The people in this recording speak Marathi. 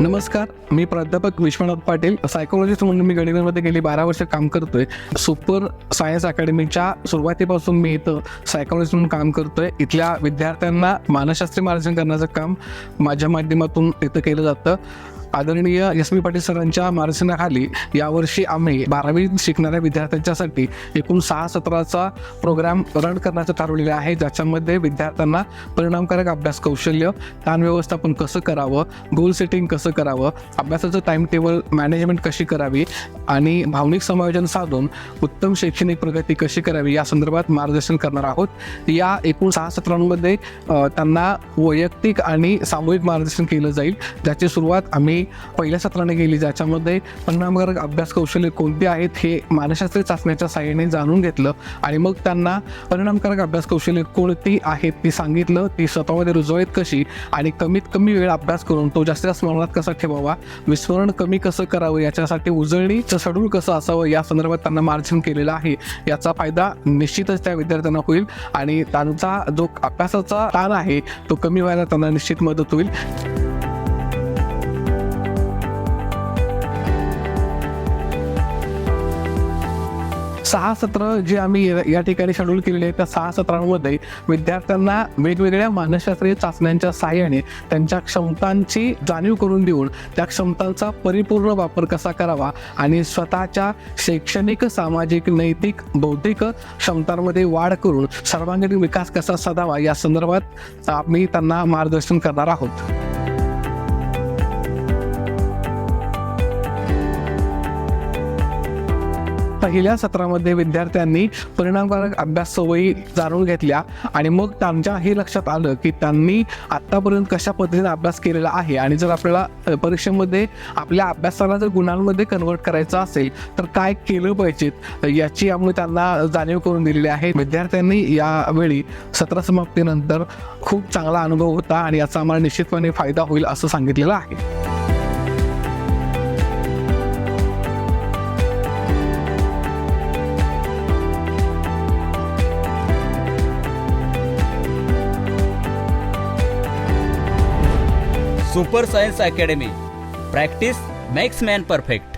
नमस्कार मी प्राध्यापक विश्वनाथ पाटील. सायकोलॉजिस्ट म्हणून मी गणितामध्ये गेली बारा वर्ष काम करतोय. सुपर सायन्स अकॅडमीच्या सुरुवातीपासून मी इथं सायकोलॉजिस्ट म्हणून काम करतोय. इथल्या विद्यार्थ्यांना मानसशास्त्री मार्जन करण्याचं काम माझ्या माध्यमातून इथं केलं जातं. आदरणीय एस पी पाटील सरांच्या मार्गदर्शनाखाली यावर्षी आम्ही बारावी शिकणाऱ्या विद्यार्थ्यांच्यासाठी एकूण सहा सत्राचा प्रोग्राम रन करण्याचं ठरवलेलं आहे. ज्याच्यामध्ये विद्यार्थ्यांना परिणामकारक अभ्यास कौशल्य ताण व्यवस्थापन कसं करावं गोल सेटिंग कसं करावं अभ्यासाचं टाइम टेबल मॅनेजमेंट कशी करावी आणि भावनिक समायोजन साधून उत्तम शैक्षणिक प्रगती कशी करावी या संदर्भात मार्गदर्शन करणार आहोत. या एकूण सहा सत्रांमध्ये त्यांना वैयक्तिक आणि सामूहिक मार्गदर्शन केलं जाईल. ज्याची सुरुवात आम्ही पहिल्या सत्राने केली. ज्याच्यामध्ये परिणामकारक अभ्यास कौशल्य कोणती आहेत हे मानसशास्त्रीय चाचण्याच्या साह्याने जाणून घेतलं आणि मग त्यांना परिणामकारक अभ्यास कौशल्य कोणती आहेत ती सांगितलं. ती स्वतःमध्ये रुजवायत कशी आणि कमीत कमी वेळ अभ्यास करून तो जास्तीत जास्त स्मरणात कसा ठेवावा? विस्मरण कमी कसं करावं? याच्यासाठी उजळणीचं शेड्यूल कसं असावं? या संदर्भात त्यांना मार्जिन केलेलं आहे. याचा फायदा निश्चितच त्या विद्यार्थ्यांना होईल आणि त्यांचा जो अभ्यासाचा ताण आहे तो कमी व्हायला त्यांना निश्चित मदत होईल. सहा सत्र जे आम्ही या- या ठिकाणी शेड्यूल केलेले आहेत त्या सहा सत्रांमध्ये विद्यार्थ्यांना वेगवेगळ्या मानसशास्त्रीय चाचण्यांच्या सहाय्याने त्यांच्या क्षमतांची जाणीव करून देऊन त्या क्षमतांचा परिपूर्ण वापर कसा करावा आणि स्वतःच्या शैक्षणिक सामाजिक नैतिक बौद्धिक क्षमतांमध्ये वाढ करून सर्वांगीण विकास कसा साधावा या संदर्भात आम्ही त्यांना मार्गदर्शन करणार आहोत. पहिल्या सत्रामध्ये विद्यार्थ्यांनी परिणामकारक अभ्यास सवयी जाणून घेतल्या. आणि मग त्यांच्या हे लक्षात आलं की त्यांनी आत्तापर्यंत कशा पद्धतीने अभ्यास केलेला आहे. आणि जर आपल्याला परीक्षेमध्ये आपल्या अभ्यासाला जर गुणांमध्ये कन्वर्ट करायचं असेल तर काय केलं पाहिजे? याची आम्ही त्यांना जाणीव करून दिलेली आहे. विद्यार्थ्यांनी यावेळी सत्र समाप्तीनंतर खूप चांगला अनुभव होता आणि याचा आम्हाला निश्चितपणे फायदा होईल असं सांगितलेलं आहे. Super science academy. Practice makes man perfect.